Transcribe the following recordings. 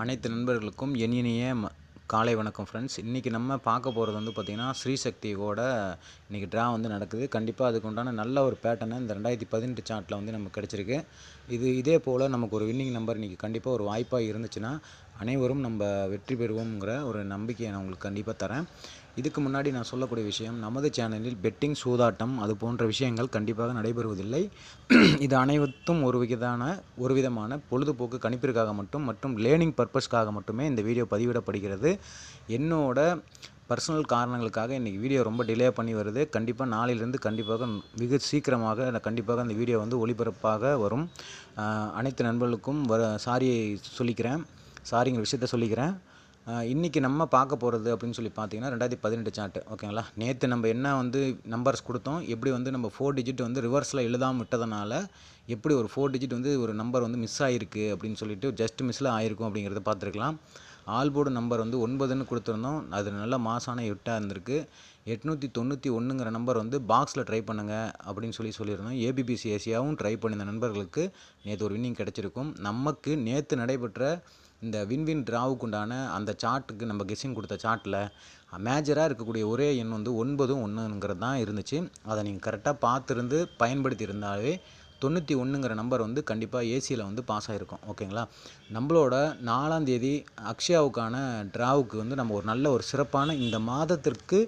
அனைத்து நண்பர்களுக்கும் என் இனிய ம காலை வணக்கம் ஃப்ரெண்ட்ஸ் இன்றைக்கி நம்ம பார்க்க போகிறது வந்து பார்த்திங்கன்னா ஸ்ரீசக்தியோட இன்றைக்கி ட்ரா வந்து நடக்குது. கண்டிப்பாக அதுக்கு உண்டான நல்ல ஒரு பேட்டர்னை இந்த ரெண்டாயிரத்தி பதினெட்டு சார்ட்டில் வந்து நமக்கு கிடச்சிருக்கு. இது இதே போல் நமக்கு ஒரு வின்னிங் நம்பர் இன்றைக்கி கண்டிப்பாக ஒரு வாய்ப்பாக இருந்துச்சுன்னா அனைவரும் நம்ம வெற்றி பெறுவோங்கிற ஒரு நம்பிக்கையை நான் உங்களுக்கு கண்டிப்பாக தரேன். இதுக்கு முன்னாடி நான் சொல்லக்கூடிய விஷயம் நமது சேனலில் பெட்டிங் சூதாட்டம் அது போன்ற விஷயங்கள் கண்டிப்பாக நடைபெறுவதில்லை. இது அனைவத்தும் ஒரு விதமான ஒரு விதமான பொழுதுபோக்கு கணிப்பிற்காக மட்டும் மற்றும் லேர்னிங் பர்பஸ்க்காக மட்டுமே இந்த வீடியோ பதிவிடப்படுகிறது. என்னோட பர்சனல் காரணங்களுக்காக இன்றைக்கி வீடியோ ரொம்ப டிலே பண்ணி வருது. கண்டிப்பாக நாளையிலேருந்து கண்டிப்பாக மிக சீக்கிரமாக கண்டிப்பாக அந்த வீடியோ வந்து ஒளிபரப்பாக வரும். அனைத்து நண்பர்களுக்கும் வர சாரியை சொல்லிக்கிறேன். சாரிங்கிற விஷயத்த சொல்லிக்கிறேன். இன்றைக்கி நம்ம பார்க்க போகிறது அப்படின்னு சொல்லி பார்த்தீங்கன்னா ரெண்டாயிரத்தி பதினெட்டு சார்ட்டு ஓகேங்களா? நேற்று நம்ம என்ன வந்து நம்பர்ஸ் கொடுத்தோம் எப்படி வந்து நம்ம ஃபோர் டிஜிட் வந்து ரிவர்ஸில் எழுதாமல் விட்டதுனால எப்படி ஒரு ஃபோர் டிஜிட் வந்து ஒரு நம்பர் வந்து மிஸ் ஆகிருக்கு அப்படின்னு சொல்லிட்டு ஜஸ்ட் மிஸ்ஸில் ஆயிருக்கும் அப்படிங்கிறத பார்த்துருக்கலாம். ஆல்போர்டு நம்பர் வந்து ஒன்பதுன்னு கொடுத்துருந்தோம். அது நல்ல மாசான எட்டாக இருந்திருக்கு. எட்நூற்றி தொண்ணூற்றி ஒன்றுங்கிற நம்பர் வந்து பாக்ஸில் ட்ரை பண்ணுங்கள் அப்படின்னு சொல்லி சொல்லியிருந்தோம். ஏபிபிசி ஏசியாவும் ட்ரை பண்ணியிருந்த நண்பர்களுக்கு நேற்று ஒரு வின்னிங் கிடச்சிருக்கும். நமக்கு நேற்று நடைபெற்ற இந்த வின்வின் டிராவுக்குண்டான அந்த சார்ட்டுக்கு நம்ம கெஸ்ஸிங் கொடுத்த சார்ட்டில் மேஜராக இருக்கக்கூடிய ஒரே எண் வந்து ஒன்பதும் ஒன்றுங்கிறது தான் இருந்துச்சு. அதை நீங்கள் கரெக்டாக பார்த்துருந்து பயன்படுத்தி இருந்தாலே தொண்ணூற்றி ஒன்றுங்கிற நம்பர் வந்து கண்டிப்பாக ஏசியில் வந்து பாஸ் ஆகிருக்கும் ஓகேங்களா நம்மளோட நாலாம் தேதி அக்ஷயாவுக்கான ட்ராவுக்கு வந்து நம்ம ஒரு நல்ல ஒரு சிறப்பான இந்த மாதத்திற்கு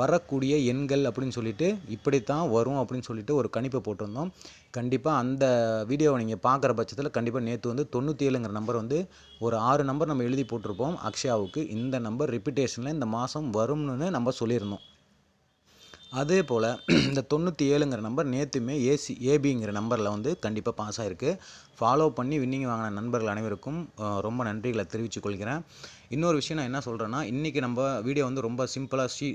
வரக்கூடிய எண்கள் அப்படின்னு சொல்லிட்டு இப்படித்தான் வரும் அப்படின்னு சொல்லிட்டு ஒரு கணிப்பை போட்டிருந்தோம். கண்டிப்பாக அந்த வீடியோவை நீங்கள் பார்க்குற பட்சத்தில் கண்டிப்பாக நேற்று வந்து தொண்ணூற்றி ஏழுங்கிற நம்பர் வந்து ஒரு ஆறு நம்பர் நம்ம எழுதி போட்டிருப்போம் அக்ஷயாவுக்கு. இந்த நம்பர் ரிப்பீட்டேஷனில் இந்த மாதம் வரும்னு நம்ம சொல்லியிருந்தோம். அதே போல் இந்த தொண்ணூற்றி ஏழுங்கிற நம்பர் நேற்றுமே ஏசி ஏபிங்கிற நம்பரில் வந்து கண்டிப்பாக பாஸ் ஆகிருக்கு ஃபாலோ பண்ணி வின்னிங் வாங்கின நண்பர்கள் அனைவருக்கும் ரொம்ப நன்றிகளை தெரிவித்துக் கொள்கிறேன். இன்னொரு விஷயம் நான் என்ன சொல்கிறேன்னா இன்றைக்கி நம்ம வீடியோ வந்து ரொம்ப சிம்பிளாக சீ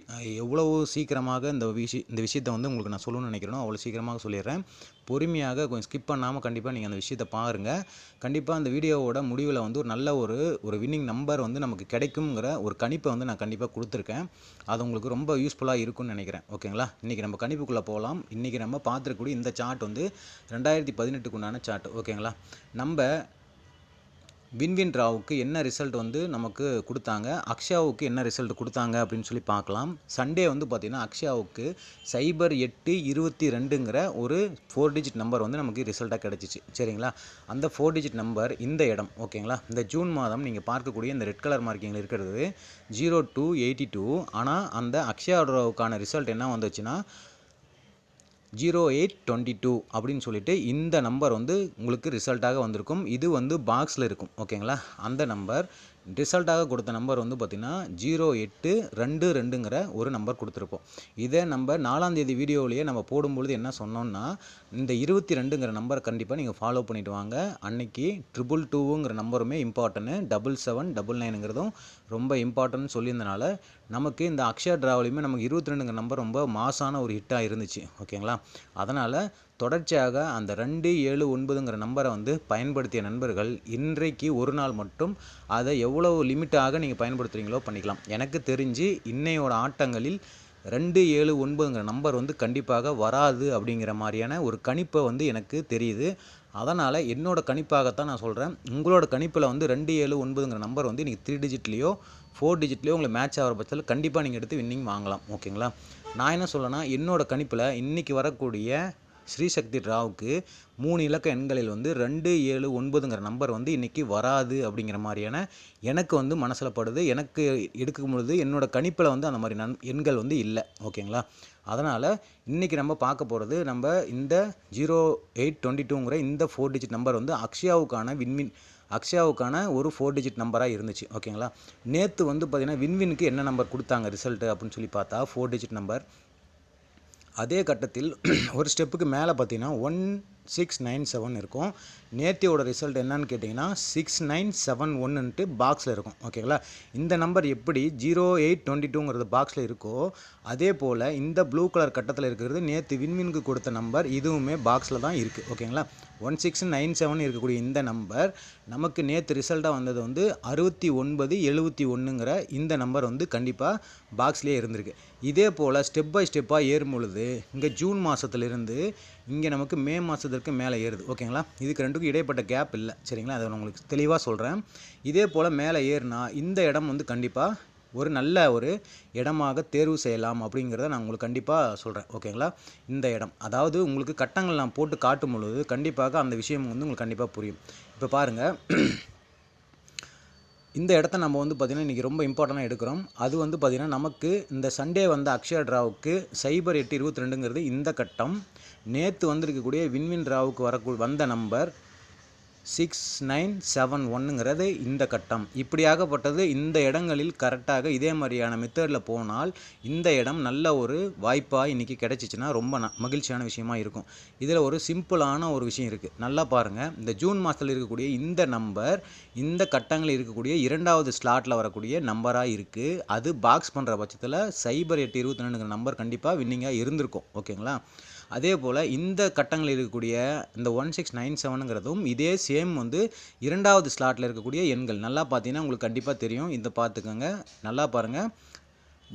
எவ்வளவு சீக்கிரமாக இந்த விஷய இந்த விஷயத்தை வந்து உங்களுக்கு நான் சொல்லணும்னு நினைக்கிறேனோ அவ்வளோ சீக்கிரமாக சொல்லிடுறேன். பொறுமையாக கொஞ்சம் ஸ்கிப் பண்ணாமல் கண்டிப்பாக நீங்கள் அந்த விஷயத்தை பாருங்கள் கண்டிப்பாக அந்த வீடியோவோட முடிவில் வந்து ஒரு நல்ல ஒரு ஒரு வின்னிங் நம்பர் வந்து நமக்கு கிடைக்குங்கிற ஒரு கணிப்பை வந்து நான் கண்டிப்பாக கொடுத்துருக்கேன். அது உங்களுக்கு ரொம்ப யூஸ்ஃபுல்லாக இருக்கும்னு நினைக்கிறேன். ஓகேங்களா? இன்றைக்கி நம்ம கணிப்புக்குள்ளே போகலாம் இன்றைக்கி நம்ம பார்த்துருக்கக்கூடிய இந்த சார்ட் வந்து ரெண்டாயிரத்தி பதினெட்டுக்குண்டான சார்ட் ஓகேங்களா? நம்ம வின்வின் ராவுக்கு என்ன ரிசல்ட் வந்து நமக்கு கொடுத்தாங்க? அக்ஷயாவுக்கு என்ன ரிசல்ட் கொடுத்தாங்க அப்படின்னு சொல்லி பார்க்கலாம். சண்டே வந்து பார்த்திங்கன்னா அக்ஷயாவுக்கு சைபர் எட்டு இருபத்தி ரெண்டுங்கிற ஒரு ஃபோர் டிஜிட் நம்பர் வந்து நமக்கு ரிசல்ட்டாக கிடச்சிச்சு. சரிங்களா? அந்த ஃபோர் டிஜிட் நம்பர் இந்த இடம் ஓகேங்களா? இந்த ஜூன் மாதம் நீங்கள் பார்க்கக்கூடிய இந்த ரெட் கலர் மார்க்கிங்கில் இருக்கிறது ஜீரோ டூ எயிட்டி டூ ஆனால் அந்த அக்ஷயா ராவுக்கான ரிசல்ட் என்ன வந்துச்சுன்னா ஜீரோ எயிட் டுவெண்ட்டி டூ அப்படின்னு சொல்லிட்டு இந்த நம்பர் வந்து உங்களுக்கு ரிசல்ட்டாக வந்திருக்கும். இது வந்து பாக்ஸில் இருக்கும். ஓகேங்களா அந்த நம்பர் ரிசல்ட்டாக கொடுத்த நம்பர் வந்து பார்த்திங்கன்னா ஜீரோ எட்டு ரெண்டு ரெண்டுங்கிற ஒரு நம்பர் கொடுத்துருப்போம். இதே நம்பர் நாலாந்தேதி வீடியோவிலேயே நம்ம போடும்பொழுது என்ன சொன்னோம்னா இந்த இருபத்தி ரெண்டுங்கிற நம்பர் கண்டிப்பாக நீங்கள் ஃபாலோ பண்ணிட்டு வாங்க. அன்னைக்கு ட்ரிபிள் டூங்கிற நம்பருமே இம்பார்ட்டன்ட்டு டபுள் செவன் டபுள் நைனுங்கிறதும் ரொம்ப இம்பார்ட்டன்ட் சொல்லியிருந்தனால நமக்கு இந்த அக்ஷயா ட்ராவலையுமே நமக்கு இருபத்தி ரெண்டுங்கிற நம்பர் ரொம்ப மாசான ஒரு ஹிட்டாக இருந்துச்சு. ஓகேங்களா? அதனால் தொடர்ச்சியாக அந்த ரெண்டு ஏழு ஒன்பதுங்கிற நம்பரை வந்து பயன்படுத்திய நண்பர்கள் இன்றைக்கு ஒரு நாள் மட்டும் அதை எவ்வளவு லிமிட்டாக நீங்கள் பயன்படுத்துகிறீங்களோ பண்ணிக்கலாம். எனக்கு தெரிஞ்சு இன்னையோட ஆட்டங்களில் ரெண்டு ஏழு ஒன்பதுங்கிற நம்பர் வந்து கண்டிப்பாக வராது அப்படிங்கிற மாதிரியான ஒரு கணிப்பை வந்து எனக்கு தெரியுது. அதனால் என்னோட கணிப்பாகத்தான் நான் சொல்கிறேன் உங்களோட கணிப்பில் வந்து ரெண்டு ஏழு ஒன்பதுங்கிற நம்பர் வந்து நீங்கள் த்ரீ டிஜிட்லேயோ ஃபோர் டிஜிட்லேயோ உங்களை மேட்ச் ஆகிற பட்சத்தில் கண்டிப்பாக நீங்கள் எடுத்து வின்னிங் வாங்கலாம். ஓகேங்களா நான் என்ன சொல்லனா என்னோட கணிப்பில் இன்றைக்கி வரக்கூடிய ஸ்ரீசக்தி ராவுக்கு மூணு இலக்க எண்களில் வந்து ரெண்டு ஏழு ஒன்பதுங்கிற நம்பர் வந்து இன்றைக்கி வராது அப்படிங்கிற மாதிரியான எனக்கு வந்து மனசில் படுது. எனக்கு எடுக்கும் பொழுது என்னோட கணிப்பில் வந்து அந்த மாதிரி நன் எண்கள் வந்து இல்லை. ஓகேங்களா? அதனால் இன்றைக்கி நம்ம பார்க்க போகிறது நம்ம இந்த ஜீரோ எயிட் டுவெண்ட்டி டூங்கிற இந்த ஃபோர் டிஜிட் நம்பர் வந்து அக்ஷயாவுக்கான விண்மின் அக்ஷயாவுக்கான ஒரு ஃபோர் டிஜிட் நம்பராக இருந்துச்சு. ஓகேங்களா? நேற்று வந்து பார்த்திங்கன்னா வின்வினுக்கு என்ன நம்பர் கொடுத்தாங்க ரிசல்ட்டு அப்படின்னு சொல்லி பார்த்தா ஃபோர் டிஜிட் நம்பர் அதே கட்டத்தில் ஒரு ஸ்டெப்புக்கு மேலே பார்த்தீங்கன்னா ஒன் சிக்ஸ் நைன் செவன் இருக்கும். நேத்தியோட ரிசல்ட் என்னன்னு கேட்டிங்கன்னா சிக்ஸ் நைன் செவன் ஒன்னுன்ட்டு பாக்ஸில் இருக்கும். ஓகேங்களா? இந்த நம்பர் எப்படி ஜீரோ எயிட் டுவெண்ட்டி டூங்கிறது பாக்ஸில் இருக்கோ அதே போல் இந்த ப்ளூ கலர் கட்டத்தில் இருக்கிறது நேற்று வின்வினுக்கு கொடுத்த நம்பர் இதுவுமே பாக்ஸில் தான் இருக்குது ஓகேங்களா? ஒன் சிக்ஸ் நைன் செவன் இருக்கக்கூடிய இந்த நம்பர் நமக்கு நேற்று ரிசல்ட்டாக வந்தது வந்து அறுபத்தி ஒன்பது எழுபத்தி ஒன்றுங்கிற இந்த நம்பர் வந்து கண்டிப்பாக பாக்ஸ்லேயே இருந்திருக்கு. இதே போல் ஸ்டெப் பை ஸ்டெப்பாக ஏறும் பொழுது இங்கே ஜூன் மாதத்துலேருந்து இங்கே நமக்கு மே மாதத்திற்கு மேலே ஏறுது. ஓகேங்களா இதுக்கு ரெண்டுக்கும் இடைப்பட்ட கேப் இல்லை. சரிங்களா? அதை நான் உங்களுக்கு தெளிவாக சொல்கிறேன் இதே போல் மேலே ஏறுனா இந்த இடம் வந்து கண்டிப்பாக ஒரு நல்ல ஒரு இடமாக தேர்வு செய்யலாம் அப்படிங்கிறத நான் உங்களுக்கு கண்டிப்பாக சொல்கிறேன் ஓகேங்களா இந்த இடம். அதாவது உங்களுக்கு கட்டங்கள் நான் போட்டு காட்டும் பொழுது கண்டிப்பாக அந்த விஷயம் வந்து உங்களுக்கு கண்டிப்பாக புரியும். இப்போ பாருங்கள் இந்த இடத்த நம்ம வந்து பார்த்திங்கன்னா இன்றைக்கி ரொம்ப இம்பார்ட்டண்ட்டாக எடுக்கிறோம். அது வந்து பார்த்திங்கன்னா நமக்கு இந்த சண்டே வந்த அக்ஷயா ட்ராவுக்கு சைபர் எட்டு இருபத்தி ரெண்டுங்கிறது இந்த கட்டம். நேற்று வந்திருக்கக்கூடிய வின்வின் ராவுக்கு வரக்கூடிய வந்த நம்பர். சிக்ஸ் நைன் செவன் ஒன்னுங்கிறது இந்த கட்டம். இப்படியாகப்பட்டது இந்த இடங்களில் கரெக்டாக இதே மாதிரியான மெத்தடில் போனால் இந்த இடம் நல்ல ஒரு வாய்ப்பாக இன்றைக்கி கிடச்சிச்சின்னா ரொம்ப மகிழ்ச்சியான விஷயமா இருக்கும். இதில் ஒரு சிம்பிளான ஒரு விஷயம் இருக்குது நல்லா பாருங்கள் இந்த ஜூன் மாதத்தில் இருக்கக்கூடிய இந்த நம்பர் இந்த கட்டங்களில் இருக்கக்கூடிய இரண்டாவது ஸ்லாட்டில் வரக்கூடிய நம்பராக இருக்குது அது பாக்ஸ் பண்ணுற பட்சத்தில் சைபர் எட்டு இருபத்தி ரெண்டுங்கிற நம்பர் கண்டிப்பாக வின்னிங்காக இருந்திருக்கும். ஓகேங்களா? அதே போல் இந்த கட்டங்களில் இருக்கக்கூடிய இந்த ஒன் சிக்ஸ் நைன் செவனுங்கிறதும் இதே சேம் வந்து இரண்டாவது ஸ்லாட்டில் இருக்கக்கூடிய எண்கள். நல்லா பார்த்தீங்கன்னா உங்களுக்கு கண்டிப்பாக தெரியும். இந்த பார்த்துக்கோங்க. நல்லா பாருங்கள்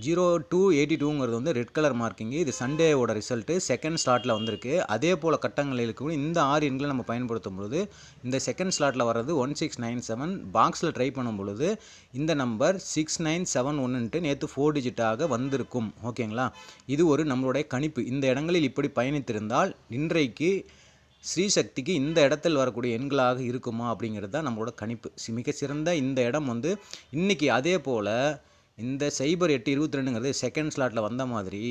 ஜீரோ டூ எயிட்டி டூங்கிறது வந்து ரெட் கலர் மார்க்கிங்கு. இது சண்டேவோட ரிசல்ட்டு செகண்ட் ஸ்லாட்டில் வந்திருக்கு. அதே போல் கட்டங்களில் இந்த ஆறு எண்களை நம்ம பயன்படுத்தும் பொழுது இந்த செகண்ட் ஸ்லாட்டில் வர்றது ஒன் சிக்ஸ் நைன் செவன் பாக்ஸில் ட்ரை பண்ணும் பொழுது இந்த நம்பர் சிக்ஸ் நைன் செவன் ஒன்றுன்ட்டு நேற்று ஃபோர் டிஜிட்டாக வந்திருக்கும். ஓகேங்களா இது ஒரு நம்மளுடைய கணிப்பு. இந்த இடங்களில் இப்படி பயணித்திருந்தால் இன்றைக்கு ஸ்ரீசக்திக்கு இந்த இடத்தில் வரக்கூடிய எண்களாக இருக்குமா அப்படிங்கிறது தான் நம்மளோட கணிப்பு. சி- மிக சிறந்த இந்த இடம் வந்து இன்றைக்கி அதே போல் இந்த சைபர் எட்டு இருபத்தி ரெண்டுங்கிறது செகண்ட் ஸ்லாட்டில் வந்த மாதிரி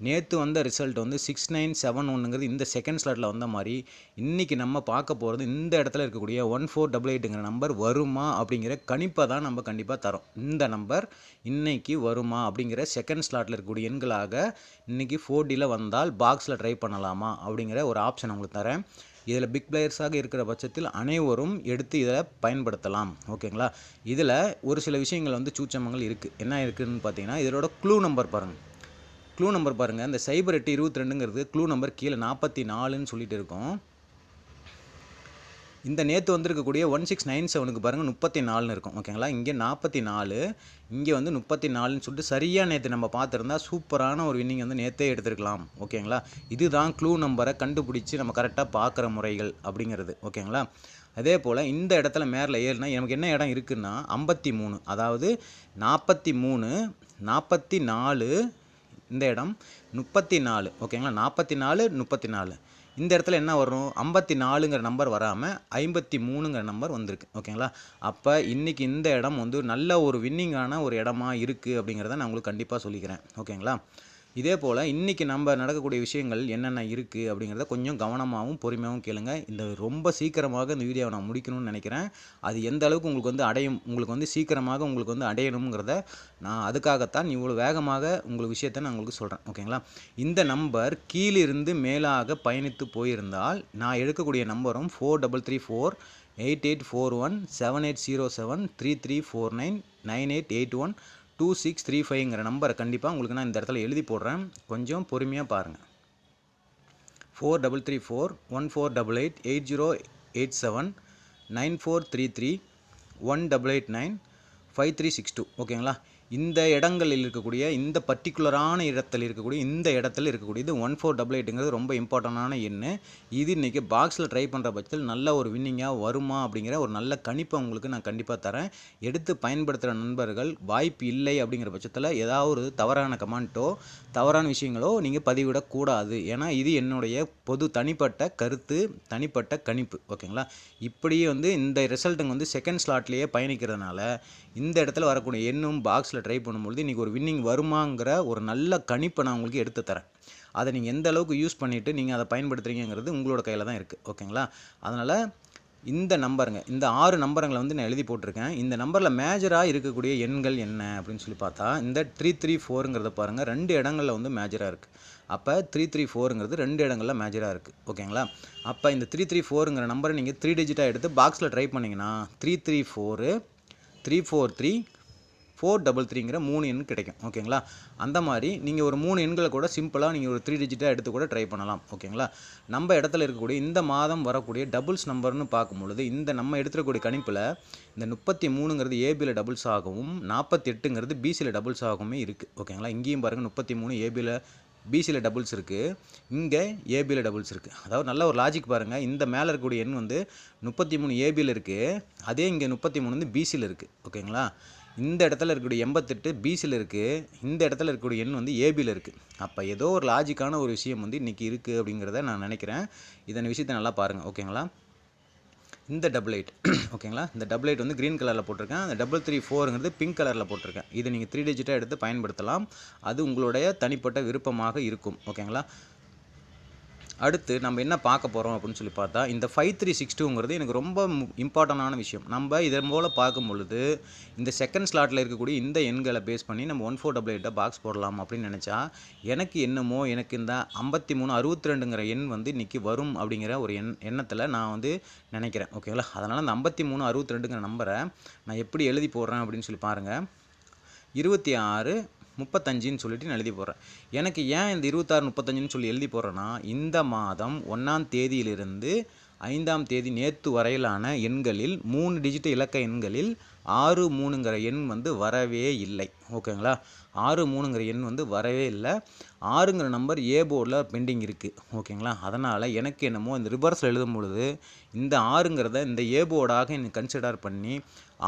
நேற்று வந்த ரிசல்ட் வந்து சிக்ஸ் நைன் செவன் ஒன்றுங்கிறது இந்த செகண்ட் ஸ்லாட்டில் வந்த மாதிரி இன்றைக்கி நம்ம பார்க்க போகிறது இந்த இடத்துல இருக்கக்கூடிய ஒன் ஃபோர் டபுள் எயிட்டுங்கிற நம்பர் வருமா அப்படிங்கிற கணிப்பை தான் நம்ம கண்டிப்பாக தரோம். இந்த நம்பர் இன்றைக்கி வருமா அப்படிங்கிற செகண்ட் ஸ்லாட்டில் இருக்கக்கூடிய எண்களாக இன்றைக்கி ஃபோர் டியில் வந்தால் பாக்ஸில் ட்ரை பண்ணலாமா அப்படிங்கிற ஒரு ஆப்ஷன் உங்களுக்கு தரேன். இதில் பிக் பிளேயர்ஸாக இருக்கிற பட்சத்தில் அனைவரும் எடுத்து இதில் பயன்படுத்தலாம். ஓகேங்களா? இதில் ஒரு சில விஷயங்கள் வந்து சூச்சமங்கள் இருக்குது என்ன இருக்குதுன்னு பார்த்தீங்கன்னா இதோட க்ளூ நம்பர் பாருங்கள் க்ளூ நம்பர் பாருங்கள் இந்த சைபர் எட்டு இருபத்தி ரெண்டுங்கிறது க்ளூ நம்பர் கீழே நாற்பத்தி நாலுன்னு சொல்லிட்டு இருக்கோம். இந்த நேற்று வந்திருக்கக்கூடிய ஒன் சிக்ஸ் நைன் செவனுக்கு பாருங்கள் முப்பத்தி நாலுன்னு இருக்கும். ஓகேங்களா? இங்கே நாற்பத்தி நாலு இங்கே வந்து முப்பத்தி நாலுன்னு சொல்லிட்டு சரியாக நேற்று நம்ம பார்த்துருந்தா சூப்பரான ஒரு வின்னிங் வந்து நேற்றே எடுத்துருக்கலாம். ஓகேங்களா? இதுதான் க்ளூ நம்பரை கண்டுபிடிச்சி நம்ம கரெக்டாக பார்க்குற முறைகள் அப்படிங்கிறது. ஓகேங்களா? அதே போல் இந்த இடத்துல மேலே ஏறுனா நமக்கு என்ன இடம் இருக்குன்னா ஐம்பத்தி மூணு அதாவது நாற்பத்தி மூணு நாற்பத்தி நாலு இந்த இடம் முப்பத்தி நாலு. ஓகேங்களா? நாற்பத்தி நாலு முப்பத்தி நாலு. இந்த இடத்துல என்ன வரும்? ஐம்பத்தி நாலுங்கிற நம்பர் வராமல் ஐம்பத்தி மூணுங்கிற நம்பர் வந்திருக்கு. ஓகேங்களா? அப்போ இன்றைக்கி இந்த இடம் வந்து நல்ல ஒரு வின்னிங்கான ஒரு இடமா இருக்குது அப்படிங்கிறத நான் உங்களுக்கு கண்டிப்பாக சொல்லிக்கிறேன். ஓகேங்களா? இதே போல் இன்றைக்கி நம்ம நடக்கக்கூடிய விஷயங்கள் என்னென்ன இருக்குது அப்படிங்கிறத கொஞ்சம் கவனமாகவும் பொறுமையாகவும் கேளுங்க. இந்த ரொம்ப சீக்கிரமாக இந்த வீடியோவை நான் முடிக்கணும்னு நினைக்கிறேன். அது எந்த அளவுக்கு உங்களுக்கு வந்து அடையும் உங்களுக்கு வந்து சீக்கிரமாக உங்களுக்கு வந்து அடையணுங்கிறத நான் அதுக்காகத்தான் இவ்வளோ வேகமாக உங்களுக்கு விஷயத்தை நான் உங்களுக்கு சொல்கிறேன் ஓகேங்களா? இந்த நம்பர் கீழிருந்து மேலாக பயணித்து போயிருந்தால் நான் எடுக்கக்கூடிய நம்பரும் four double three four eight eight four one seven eight zero seven three three four nine nine eight eight one two six three ஃபைவ்ங்கிற நம்பரை கண்டிப்பாக உங்களுக்கு நான் இந்த இடத்துல எழுதி போடுறேன். கொஞ்சம் பொறுமையாக பாருங்கள் four double three four one four double eight eight zero eight seven nine four three three one double eight nine five three six two ஓகேங்களா இந்த இடங்களில் இருக்கக்கூடிய இந்த பர்டிகுலரான இடத்தில் இருக்கக்கூடிய இந்த இடத்துல இருக்கக்கூடியது ஒன் ஃபோர் டபுள் எயிட்டுங்கிறது ரொம்ப இம்பார்ட்டண்டான எண்ணு. இது இன்றைக்கி பாக்ஸில் ட்ரை பண்ணுற பட்சத்தில் நல்ல ஒரு வின்னிங்காக வருமா அப்படிங்கிற ஒரு நல்ல கணிப்பை உங்களுக்கு நான் கண்டிப்பாக தரேன். எடுத்து பயன்படுத்துகிற நண்பர்கள் வாய்ப்பு இல்லை அப்படிங்கிற பட்சத்தில் ஏதாவது தவறான கமெண்ட்டோ தவறான விஷயங்களோ நீங்கள் பதிவிடக்கூடாது ஏன்னா இது என்னுடைய பொது தனிப்பட்ட கருத்து தனிப்பட்ட கணிப்பு. ஓகேங்களா? இப்படியே வந்து இந்த ரிசல்ட்டுங்க வந்து செகண்ட் ஸ்லாட்லேயே பயணிக்கிறதுனால இந்த இடத்துல வரக்கூடிய எண்ணும் பாக்ஸில் ட்ரை பண்ணும்பொழுது இன்றைக்கி ஒரு வின்னிங் வருமாங்கிற ஒரு நல்ல கணிப்பை நான் உங்களுக்கு எடுத்து தரேன். அதை நீங்கள் எந்த அளவுக்கு யூஸ் பண்ணிவிட்டு நீங்கள் அதை பயன்படுத்துகிறீங்கிறது உங்களோட கையில் தான் இருக்குது ஓகேங்களா? அதனால் இந்த நம்பருங்க. இந்த ஆறு நம்பருங்களை வந்து நான் எழுதி போட்டிருக்கேன். இந்த நம்பரில் மேஜராக இருக்கக்கூடிய எண்கள் என்ன அப்படின்னு சொல்லி பார்த்தா இந்த த்ரீ த்ரீ ஃபோருங்கிறத பாருங்கள் ரெண்டு இடங்களில் வந்து மேஜராக இருக்குது அப்போ த்ரீ த்ரீ ஃபோருங்கிறது ரெண்டு இடங்களில் மேஜராக இருக்குது ஓகேங்களா? அப்போ இந்த த்ரீ த்ரீ ஃபோருங்கிற நம்பரை நீங்கள் த்ரீ டிஜிட்டாக எடுத்து பாக்ஸில் ட்ரை பண்ணிங்கன்னா three three four three four three four double த்ரீங்கிற மூணு எண் கிடைக்கும். ஓகேங்களா? அந்த மாதிரி நீங்கள் ஒரு மூணு எண்களை கூட சிம்பிளாக நீங்கள் ஒரு த்ரீ டிஜிட்டாக எடுத்து கூட ட்ரை பண்ணலாம். ஓகேங்களா? நம்ம இடத்துல இருக்கக்கூடிய இந்த மாதம் வரக்கூடிய டபுள்ஸ் நம்பர்னு பார்க்கும்பொழுது இந்த நம்ம எடுத்துக்கூடிய கணிப்பில் இந்த முப்பத்தி மூணுங்கிறது ஏபியில் டபுள்ஸ் ஆகவும் நாற்பத்தி எட்டுங்கிறது பிசியில் டபுள்ஸ் ஆகவுமே இருக்குது ஓகேங்களா? இங்கேயும் பாருங்கள் முப்பத்தி மூணு ஏபியில் பிசியில் டபுள்ஸ் இருக்குது இங்கே ஏபியில் டபுள்ஸ் இருக்குது அதாவது நல்ல ஒரு லாஜிக் பாருங்கள் இந்த மேலே இருக்கக்கூடிய எண் வந்து முப்பத்தி மூணு ஏபியில் இருக்குது அதே இங்கே முப்பத்தி மூணு வந்து பிசியில் இருக்குது ஓகேங்களா? இந்த இடத்துல இருக்கக்கூடிய எண்பத்தெட்டு பிசியில் இருக்குது இந்த இடத்துல இருக்கக்கூடிய எண் வந்து ஏபியில் இருக்குது அப்போ ஏதோ ஒரு லாஜிக்கான ஒரு விஷயம் வந்து இன்றைக்கி இருக்குது அப்படிங்கிறத நான் நினைக்கிறேன். இதன் விஷயத்தை நல்லா பாருங்கள் ஓகேங்களா? இந்த டபுள் எயிட் ஓகேங்களா? இந்த டபுள் எயிட் வந்து க்ரீன் கலரில் போட்டிருக்கேன். அந்த டபுள் த்ரீ ஃபோருங்கிறது பிங்க் கலரில் போட்டிருக்கேன். இதை நீங்கள் த்ரீ டிஜிட்டாக எடுத்து பயன்படுத்தலாம். அது உங்களுடைய தனிப்பட்ட விருப்பமாக இருக்கும். ஓகேங்களா? அடுத்து நம்ம என்ன பார்க்க போகிறோம் அப்படின்னு சொல்லி பார்த்தா இந்த ஃபைவ் த்ரீ சிக்ஸ் டூங்கிறது எனக்கு ரொம்ப இம்பார்ட்டண்டான விஷயம். நம்ம இதன் போல் பார்க்கும் பொழுது இந்த செகண்ட் ஸ்லாட்டில் இருக்கக்கூடிய இந்த எண்களை பேஸ் பண்ணி நம்ம ஒன் ஃபோர் டபுள் எயிட்டை பாக்ஸ் போடலாம் அப்படின்னு நினச்சா எனக்கு என்னமோ எனக்கு இந்த ஐம்பத்தி மூணு அறுபத்தி ரெண்டுங்கிற எண் வந்து இன்றைக்கி வரும் அப்படிங்கிற ஒரு எண் எண்ணத்தில் நான் வந்து நினைக்கிறேன். ஓகேங்களா அதனால் அந்த ஐம்பத்தி மூணு அறுபத்தி ரெண்டுங்கிற நம்பரை நான் எப்படி எழுதி போடுறேன் அப்படின்னு சொல்லி பாருங்கள் இருபத்தி ஆறு முப்பத்தஞ்சுன்னு சொல்லிட்டு நான் எழுதி போடுறேன். எனக்கு ஏன் இந்த இருபத்தாறு முப்பத்தஞ்சுன்னு சொல்லி எழுதி போடுறேன்னா இந்த மாதம் ஒன்றாம் தேதியிலிருந்து ஐந்தாம் தேதி நேற்று வரையிலான எண்களில் மூணு டிஜிட் இலக்க எண்களில் ஆறு மூணுங்கிற எண் வந்து வரவே இல்லை. ஓகேங்களா ஆறு மூணுங்கிற எண் வந்து வரவே இல்லை. ஆறுங்கிற நம்பர் ஏ போர்டில் பெண்டிங் இருக்குது ஓகேங்களா அதனால் எனக்கு என்னமோ இந்த ரிவர்ஸில் எழுதும் பொழுது இந்த ஆறுங்கிறத இந்த ஏ போர்டாக எனக்கு கன்சிடர் பண்ணி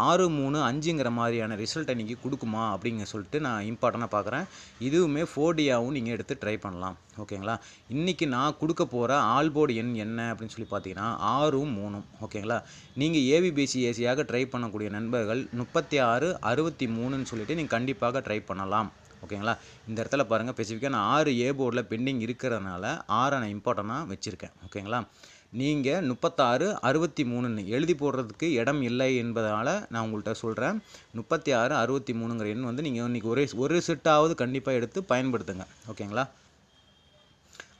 ஆறு மூணு அஞ்சுங்கிற மாதிரியான ரிசல்ட் இன்றைக்கி கொடுக்குமா அப்படிங்க சொல்லிட்டு நான் இம்பார்ட்டண்ட்டாக பார்க்குறேன். இதுவுமே ஃபோர்டியாகவும் நீங்கள் எடுத்து ட்ரை பண்ணலாம். ஓகேங்களா இன்றைக்கி நான் கொடுக்க போகிற ஆல்போர்டு எண் என்ன அப்படின்னு சொல்லி பார்த்தீங்கன்னா ஆறும் மூணும். ஓகேங்களா நீங்கள் ஏபிபிசி ஏசியாக ட்ரை பண்ணக்கூடிய நண்பர்கள் முப்பத்தி ஆறு அறுபத்தி மூணுன்னு சொல்லிட்டு நீங்கள் கண்டிப்பாக ட்ரை பண்ணலாம். ஓகேங்களா இந்த இடத்துல பாருங்கள் ஸ்பெசிஃபிக்காக நான் ஆறு ஏ போர்டில் பெண்டிங் இருக்கிறதுனால ஆறை நான் இம்பார்ட்டண்ட்டாக வச்சுருக்கேன். ஓகேங்களா நீங்கள் முப்பத்தாறு அறுபத்தி மூணுன்னு எழுதி போடுறதுக்கு இடம் இல்லை என்பதால் நான் உங்கள்கிட்ட சொல்கிறேன் முப்பத்தி ஆறு அறுபத்தி மூணுங்கிற எண் வந்து நீங்கள் இன்றைக்கி ஒரே ஒரு செட்டாவது கண்டிப்பாக எடுத்து பயன்படுத்துங்க. ஓகேங்களா?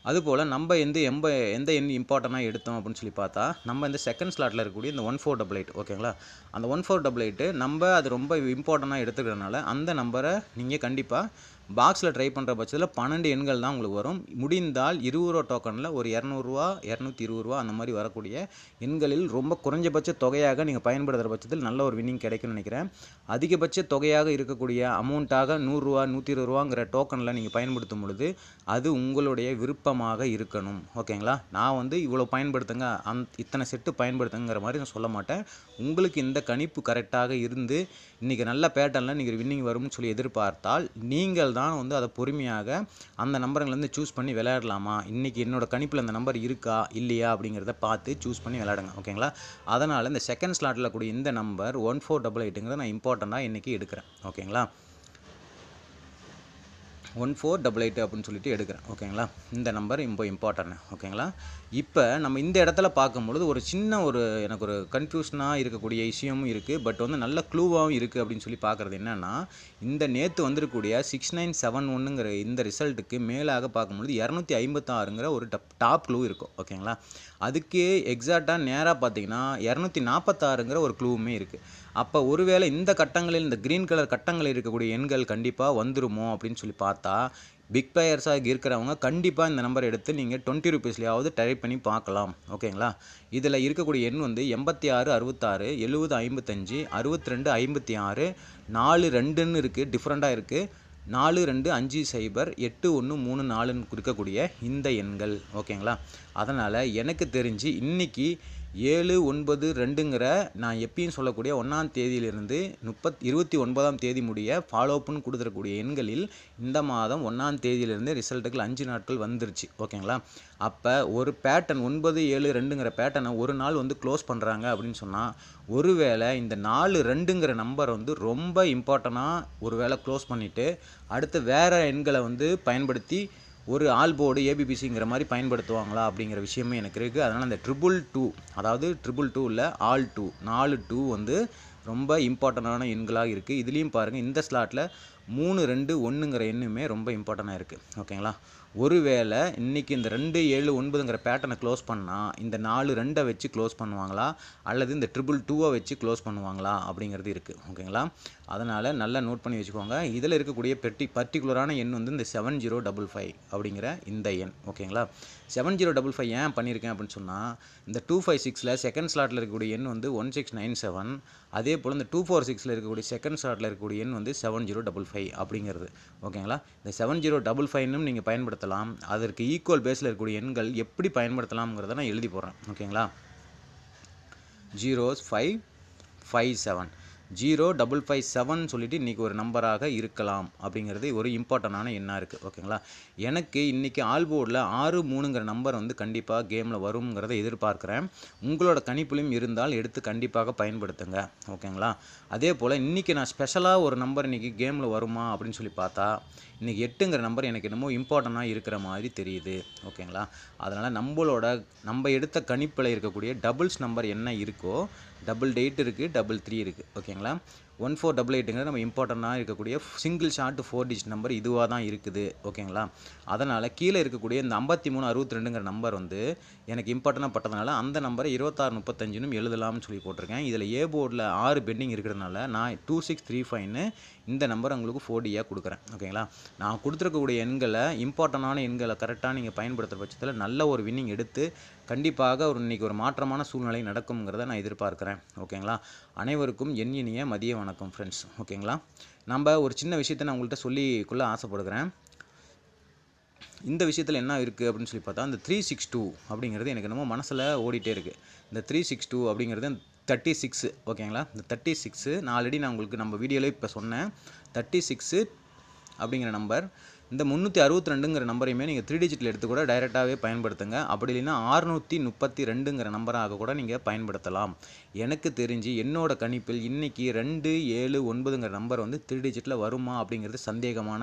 அதுபோல் நம்ம எந்த எம்ப எந்த எண் இம்பார்ட்டனாக எடுத்தோம் அப்படின்னு சொல்லி பார்த்தா நம்ம இந்த செகண்ட் ஸ்லாட்டில் இருக்கக்கூடிய இந்த ஒன் ஃபோர் டபுள் எயிட் ஓகேங்களா? அந்த ஒன் ஃபோர் டபுள் எயிட்டு நம்ம அது ரொம்ப இம்பார்ட்டண்ட்டாக எடுத்துக்கிறதுனால அந்த நம்பரை நீங்கள் கண்டிப்பாக பாக்ஸில் ட்ரை பண்ணுற பட்சத்தில் பன்னெண்டு எண்கள் தான் உங்களுக்கு வரும். முடிந்தால் இருபது ரூபா டோக்கனில் ஒரு இரநூறுவா இரநூத்தி இருபது ரூபா அந்த மாதிரி வரக்கூடிய எண்களில் ரொம்ப குறைஞ்சபட்ச தொகையாக நீங்கள் பயன்படுத்துகிற பட்சத்தில் நல்ல ஒரு வின்னிங் கிடைக்கும்னு நினைக்கிறேன். அதிகபட்ச தொகையாக இருக்கக்கூடிய அமௌண்ட்டாக நூறுரூவா நூற்றி இருபது ரூபாங்கிற டோக்கனில் நீங்கள் பயன்படுத்தும் பொழுது அது உங்களுடைய விருப்பமாக இருக்கணும். ஓகேங்களா? நான் வந்து இவ்வளோ பயன்படுத்துங்க அந் இத்தனை செட்டு பயன்படுத்துங்கிற மாதிரி நான் சொல்ல மாட்டேன். உங்களுக்கு இந்த கணிப்பு கரெக்டாக இருந்து இன்றைக்கி நல்ல பேட்டர்னில் நீங்கள் வின்னிங் வரும்னு சொல்லி எதிர்பார்த்தால் நீங்கள் தான் வந்து அதை பொறுமையாக அந்த நம்பருங்கலேருந்து சூஸ் பண்ணி விளையாடலாமா? இன்றைக்கி என்னோட கணிப்பில் அந்த நம்பர் இருக்கா? இல்லையா? அப்படிங்கிறத பார்த்து சூஸ் பண்ணி விளையாடுங்க. ஓகேங்களா? அதனால் இந்த செகண்ட் ஸ்லாட்டில் கூடிய இந்த நம்பர் ஒன் ஃபோர் டபுள் எயிட்டுங்கிறத நான் இம்பார்ட்டண்ட்டாக இன்றைக்கி எடுக்கிறேன். ஓகேங்களா? ஒன் ஃபோர் டபுள் எயிட் அப்படின்னு சொல்லிட்டு எடுக்கிறேன் ஓகேங்களா? இந்த நம்பர் ரொம்ப இம்பார்ட்டன்ட் ஓகேங்களா? இப்போ நம்ம இந்த இடத்துல பார்க்கும்பொழுது ஒரு சின்ன ஒரு எனக்கு ஒரு கன்ஃபியூஷனாக இருக்கக்கூடிய விஷயமும் இருக்குது பட் வந்து நல்ல க்ளூவாகவும் இருக்குது அப்படின்னு சொல்லி பார்க்குறது என்னென்னா இந்த நேற்று வந்திருக்கக்கூடிய சிக்ஸ் நைன் செவன் ஒன்றுங்கிற இந்த ரிசல்ட்டுக்கு மேலாக பார்க்கும்பொழுது இரநூத்தி ஐம்பத்தாறுங்கிற ஒரு டப் டாப் க்ளூ இருக்கும் ஓகேங்களா? அதுக்கு எக்ஸாக்டாக நேராக பார்த்தீங்கன்னா இரநூத்தி நாற்பத்தாறுங்கிற ஒரு க்ளூவுமே இருக்குது அப்போ ஒருவேளை இந்த கட்டங்களில் இந்த க்ரீன் கலர் கட்டங்களில் இருக்கக்கூடிய எண்கள் கண்டிப்பாக வந்துருமோ அப்படின்னு சொல்லி பார்த்தா பிக் பிளேயர்ஸாக இருக்கிறவங்க கண்டிப்பாக இந்த நம்பர் எடுத்து நீங்கள் டுவெண்ட்டி ருபீஸ்லையாவது ட்ரை பண்ணி பார்க்கலாம். ஓகேங்களா? இதில் இருக்கக்கூடிய எண் வந்து எண்பத்தி ஆறு அறுபத்தாறு எழுபது ஐம்பத்தஞ்சு அறுபத்தி ரெண்டு ஐம்பத்தி ஆறு நாலு ரெண்டுன்னு இருக்குது டிஃப்ரெண்ட்டாக இருக்குது நாலு ரெண்டு அஞ்சு சைபர் எட்டு ஒன்று மூணு நாலுன்னு இருக்கக்கூடிய இந்த எண்கள். ஓகேங்களா? அதனால் எனக்கு தெரிஞ்சு இன்றைக்கி ஏழு ஒன்பது ரெண்டுங்கிற நான் எப்பயும் சொல்லக்கூடிய ஒன்றாம் தேதியிலிருந்து முப்பத் இருபத்தி ஒன்பதாம் தேதி முடிய ஃபாலோ அப்னு கொடுத்துருக்கூடிய எண்களில் இந்த மாதம் ஒன்றாம் தேதியிலிருந்து ரிசல்ட்டுகள் அஞ்சு நாட்கள் வந்துருச்சு. ஓகேங்களா? அப்போ ஒரு பேட்டர்ன் ஒன்பது ஏழு ரெண்டுங்கிற பேட்டர்னை ஒரு நாள் வந்து க்ளோஸ் பண்ணுறாங்க அப்படின்னு சொன்னால் ஒருவேளை இந்த நாலு ரெண்டுங்கிற நம்பர் வந்து ரொம்ப இம்பார்ட்டண்ட்டாக ஒரு வேளை க்ளோஸ் பண்ணிவிட்டு அடுத்து வேறு எண்களை வந்து பயன்படுத்தி ஒரு ஆல் போர்டு ஏபிபிசிங்கிற மாதிரி பயன்படுத்துவாங்களா அப்படிங்கிற விஷயமே எனக்கு இருக்குது அதனால் அந்த ட்ரிபிள் டூ அதாவது ட்ரிபிள் டூ இல்லை ஆல் டூ நாலு டூ வந்து ரொம்ப இம்பார்ட்டண்ட்டான எண்களாக இருக்குது இதுலேயும் பாருங்கள் இந்த ஸ்லாட்டில் மூணு ரெண்டு ஒன்றுங்கிற எண்ணுமே ரொம்ப இம்பார்ட்டண்ட்டாக இருக்குது ஓகேங்களா? ஒருவேளை இன்றைக்கி இந்த ரெண்டு ஏழு ஒன்பதுங்கிற பேட்டர்னை க்ளோஸ் பண்ணால் இந்த நாலு ரெண்டை வச்சு க்ளோஸ் பண்ணுவாங்களா? அல்லது இந்த ட்ரிபிள் டூவை வச்சு க்ளோஸ் பண்ணுவாங்களா? அப்படிங்கிறது இருக்குது ஓகேங்களா? அதனால் நல்லா நோட் பண்ணி வச்சுக்கோங்க. இதில் இருக்கக்கூடிய பெட்டி பர்டிகுலரான எண் வந்து இந்த செவன் ஜீரோ டபுள் ஃபைவ் அப்படிங்கிற இந்த எண். ஓகேங்களா? செவன் ஜீரோ டபுள் ஃபைவ் ஏன் பண்ணியிருக்கேன் அப்படின்னு சொன்னால் இந்த டூ ஃபைவ் சிக்ஸில் செகண்ட் ஸ்லாட்டில் இருக்கக்கூடிய எண் வந்து ஒன் சிக்ஸ் நைன் செவன் அதே போல் இந்த டூ ஃபோர் சிக்ஸில் இருக்கக்கூடிய செகண்ட் ஸ்லாட்டில் இருக்கக்கூடிய எண் வந்து செவன் ஜீரோ டபுள் ஃபைவ் அப்படிங்கிறது. ஓகேங்களா? இந்த செவன் ஜீரோ டபுள் ஃபைவ்னும் நீங்கள் பயன்படுத்தலாம். அதற்கு ஈக்குவல் பேஸில் இருக்கக்கூடிய எண்கள் எப்படி பயன்படுத்தலாம்ங்கிறத நான் எழுதி போடுறேன். ஓகேங்களா? Zeros five five seven zero double five seven சொல்லிட்டு இன்றைக்கி ஒரு நம்பராக இருக்கலாம் அப்படிங்கிறது ஒரு இம்பார்ட்டண்டான எண்ணாக இருக்குது ஓகேங்களா? எனக்கு இன்றைக்கி ஆல்போர்டில் ஆறு மூணுங்கிற நம்பர் வந்து கண்டிப்பாக கேமில் வருங்கிறத எதிர்பார்க்குறேன். உங்களோட கணிப்புலையும் இருந்தால் எடுத்து கண்டிப்பாக பயன்படுத்துங்க ஓகேங்களா? அதே போல் இன்றைக்கி நான் ஸ்பெஷலாக ஒரு நம்பர் இன்றைக்கி கேமில் வருமா அப்படின்னு சொல்லி பார்த்தா இன்றைக்கி எட்டுங்கிற நம்பர் எனக்கு என்னமோ இம்பார்ட்டண்ட்டாக இருக்கிற மாதிரி தெரியுது ஓகேங்களா? அதனால் நம்மளோட நம்ம எடுத்த கணிப்பில் இருக்கக்கூடிய டபுள்ஸ் நம்பர் என்ன இருக்கோ டபுள் எயிட் இருக்குது டபுள் த்ரீ இருக்குது ஓகேங்களா ஒன் ஃபோர் டபுள் எயிட்டுங்கிறது நம்ம இம்பார்ட்டண்ட்டாக இருக்கக்கூடிய single short four digit number இதுவாக தான் இருக்குது. ஓகேங்களா அதனால் கீழே இருக்கக்கூடிய இந்த ஐம்பத்தி மூணு அறுபத்தி ரெண்டுங்கிற நம்பர் வந்து எனக்கு இம்பார்ட்டண்ட்டாக பட்டதுனால அந்த நம்பரை இருபத்தாறு முப்பத்தஞ்சுன்னு எழுதலாம்னு சொல்லி போட்டிருக்கேன். இதில் ஏ போர்டில் ஆறு பெண்டிங் இருக்கிறதுனால நான் டூ சிக்ஸ் த்ரீ ஃபைவ்னு இந்த நம்பர் உங்களுக்கு ஃபோர்டியாக கொடுக்குறேன். ஓகேங்களா நான் கொடுத்துருக்கக்கூடிய எண்களை இம்பார்ட்டண்டான எண்களை கரெக்டாக நீங்கள் பயன்படுத்துகிற பட்சத்தில் நல்ல ஒரு வின்னிங் எடுத்து கண்டிப்பாக ஒரு இன்றைக்கி ஒரு மாற்றமான சூழ்நிலை நடக்குங்கிறத நான் எதிர்பார்க்குறேன். ஓகேங்களா அனைவருக்கும் என் இனிய மதிய வணக்கம் ஃப்ரெண்ட்ஸ் ஓகேங்களா நம்ம ஒரு சின்ன விஷயத்தை நான் உங்கள்கிட்ட சொல்லிக்கொள்ள ஆசைப்படுகிறேன். இந்த விஷயத்தில் என்ன இருக்குது அப்படின்னு சொல்லி பார்த்தா இந்த த்ரீ சிக்ஸ் டூ அப்படிங்கிறது எனக்கு என்னமோ மனசில் ஓடிட்டே இருக்குது இந்த த்ரீ சிக்ஸ் டூ அப்படிங்கிறது தேர்ட்டி சிக்ஸு ஓகேங்களா இந்த தேர்ட்டி சிக்ஸு நான் ஆல்ரெடி நான் உங்களுக்கு நம்ம வீடியோவில் இப்போ சொன்னேன். தேர்ட்டி சிக்ஸு அப்படிங்கிற நம்பர் இந்த முந்நூற்றி அறுபத்தி ரெண்டுங்கிற நம்பரையுமே நீங்கள் த்ரீ டிஜிட்டில் எடுத்து கூட டைரெக்டாகவே பயன்படுத்துங்க. அப்படி இல்லைன்னா ஆறுநூற்றி முப்பத்தி ரெண்டுங்கிற நம்பராக கூட நீங்கள் பயன்படுத்தலாம். எனக்கு தெரிஞ்சு என்னோட கணிப்பில் இன்றைக்கி ரெண்டு ஏழு ஒன்பதுங்கிற நம்பர் வந்து த்ரீ டிஜிட்டில் வருமா அப்படிங்கிறது சந்தேகமான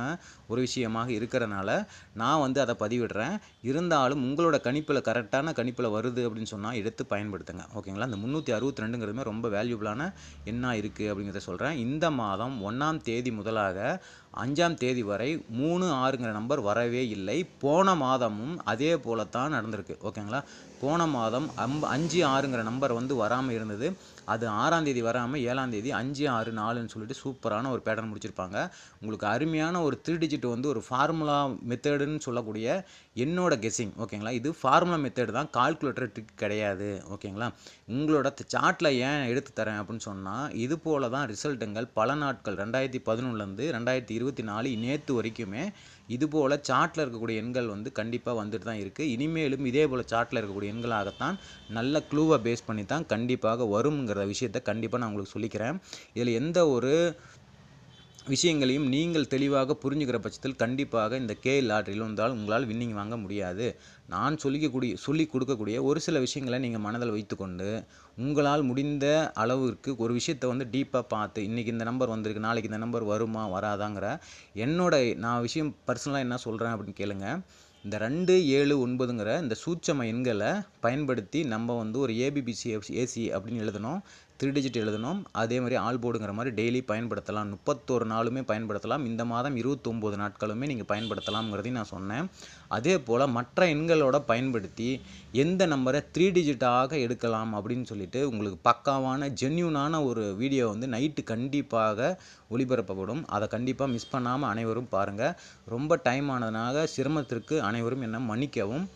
ஒரு விஷயமாக இருக்கிறனால நான் வந்து அதை பதிவிடுறேன். இருந்தாலும் உங்களோட கணிப்பில் கரெக்டான கணிப்பில் வருது அப்படின்னு சொன்னால் எடுத்து பயன்படுத்துங்க. ஓகேங்களா? இந்த முந்நூற்றி அறுபத்தி ரெண்டுங்கிறதுமே ரொம்ப வேல்யூபிளான எண்ணாக இருக்குது அப்படிங்கிறத சொல்கிறேன் இந்த மாதம் ஒன்றாம் தேதி முதலாக அஞ்சாம் தேதி வரை மூணு ஆறுங்கிற நம்பர் வரவே இல்லை. போன மாதமும் அதே போலத்தான் நடந்திருக்கு. ஓகேங்களா? போன மாதம் அம்ப அஞ்சு ஆறுங்கிற நம்பர் வந்து வராமல் இருந்தது. அது ஆறாம் தேதி வராமல் ஏழாம் தேதி அஞ்சு ஆறு நாலுன்னு சொல்லிட்டு சூப்பரான ஒரு பேட்டர்ன் முடிச்சிருப்பாங்க. உங்களுக்கு அருமையான ஒரு த்ரீ டிஜிட் வந்து ஒரு ஃபார்முலா மெத்தடுன்னு சொல்லக்கூடிய என்னோட கெஸ்ஸிங் ஓகேங்களா இது ஃபார்முலா மெத்தட் தான் கால்குலேட்டர் ட்ரிக் கிடையாது ஓகேங்களா உங்களோட சார்ட்டில் ஏன் எடுத்து தரேன் அப்படின்னு சொன்னால் இது போல தான் ரிசல்ட்டுங்கள் பல நாட்கள் ரெண்டாயிரத்தி பதினொன்றுலேருந்து ரெண்டாயிரத்தி இருபத்தி நாலு நேற்று வரைக்குமே இதுபோல் சார்ட்டில் இருக்கக்கூடிய எண்கள் வந்து கண்டிப்பாக வந்துட்டு தான் இருக்குது இனிமேலும் இதே போல் சார்ட்டில் இருக்கக்கூடிய எண்களாகத்தான் நல்ல க்ளூவை பேஸ் பண்ணி தான் கண்டிப்பாக வருங்கிற விஷயத்தை கண்டிப்பாக நான் உங்களுக்கு சொல்லிக்கிறேன். இதில் எந்த ஒரு விஷயங்களையும் நீங்கள் தெளிவாக புரிஞ்சுக்கிற பட்சத்தில் கண்டிப்பாக இந்த கே லாட்டரியில் வந்தால் உங்களால் வின்னிங் வாங்க முடியாது. நான் சொல்லிக்கக்கூடிய சொல்லி கொடுக்கக்கூடிய ஒரு சில விஷயங்களை நீங்கள் மனதில் வைத்துக்கொண்டு உங்களால் முடிந்த அளவிற்கு ஒரு விஷயத்தை வந்து டீப்பாக பார்த்து இன்றைக்கி இந்த நம்பர் வந்திருக்கு நாளைக்கு இந்த நம்பர் வருமா வராதாங்கிற என்னோட நான் விஷயம் பர்சனலாக என்ன சொல்கிறேன் அப்படின்னு கேளுங்க. இந்த ரெண்டு ஏழு ஒன்பதுங்கிற இந்த சூட்சம எண்களை பயன்படுத்தி நம்ம வந்து ஒரு ஏபிபிசி ஏசி அப்படின்னு எழுதணும். த்ரீ டிஜிட் எழுதணும். அதே மாதிரி ஆல் போர்டுங்கிற மாதிரி டெய்லி பயன்படுத்தலாம். முப்பத்தோரு நாளுமே பயன்படுத்தலாம். இந்த மாதம் இருபத்தொம்போது நாட்களுமே நீங்கள் பயன்படுத்தலாம்ங்கிறதையும் நான் சொன்னேன். அதே போல் மற்ற எண்களோட பயன்படுத்தி எந்த நம்பரை த்ரீ டிஜிட்டாக எடுக்கலாம் அப்படின்னு சொல்லிட்டு உங்களுக்கு பக்காவான ஜென்யூனான ஒரு வீடியோ வந்து நைட்டு கண்டிப்பாக ஒளிபரப்பப்படும். அதை கண்டிப்பாக மிஸ் பண்ணாமல் அனைவரும் பாருங்கள் ரொம்ப டைம் ஆனதுனால சிரமத்திற்கு அனைவரும் என்ன மன்னிக்கவும்.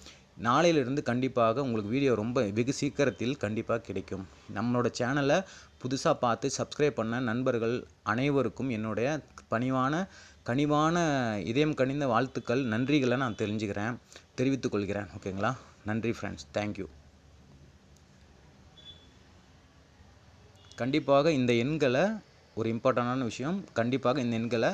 நாளையிலிருந்து கண்டிப்பாக உங்களுக்கு வீடியோ ரொம்ப வெகு சீக்கிரத்தில் கண்டிப்பாக கிடைக்கும். நம்மளோட சேனலை புதுசாக பார்த்து சப்ஸ்கிரைப் பண்ண நண்பர்கள் அனைவருக்கும் என்னுடைய பணிவான கனிவான இதயம் கனிந்த வாழ்த்துக்கள் நன்றிகளை நான் தெரிஞ்சுக்கிறேன் தெரிவித்துக்கொள்கிறேன் ஓகேங்களா? நன்றி ஃப்ரெண்ட்ஸ் தேங்க்யூ கண்டிப்பாக இந்த எண்களை ஒரு இம்பார்ட்டண்டான விஷயம் கண்டிப்பாக இந்த எண்களை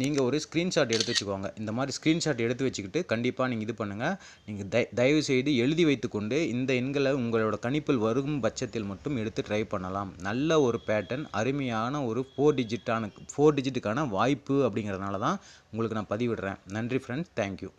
நீங்கள் ஒரு ஸ்க்ரீன்ஷாட் எடுத்து வச்சுக்கோங்க. இந்த மாதிரி ஸ்க்ரீன்ஷாட் எடுத்து வச்சுக்கிட்டு கண்டிப்பாக நீங்கள் இது பண்ணுங்கள் நீங்கள் தய தயவு செய்து எழுதி வைத்துக்கொண்டு இந்த எண்களை உங்களோட கணிப்பில் வரும் பட்சத்தில் மட்டும் எடுத்து ட்ரை பண்ணலாம். நல்ல ஒரு பேட்டர்ன் அருமையான ஒரு ஃபோர் டிஜிட்டான ஃபோர் டிஜிட்டுக்கான வாய்ப்பு அப்படிங்கிறதுனால தான் உங்களுக்கு நான் பதிவிடுறேன். நன்றி ஃப்ரெண்ட்ஸ் தேங்க்யூ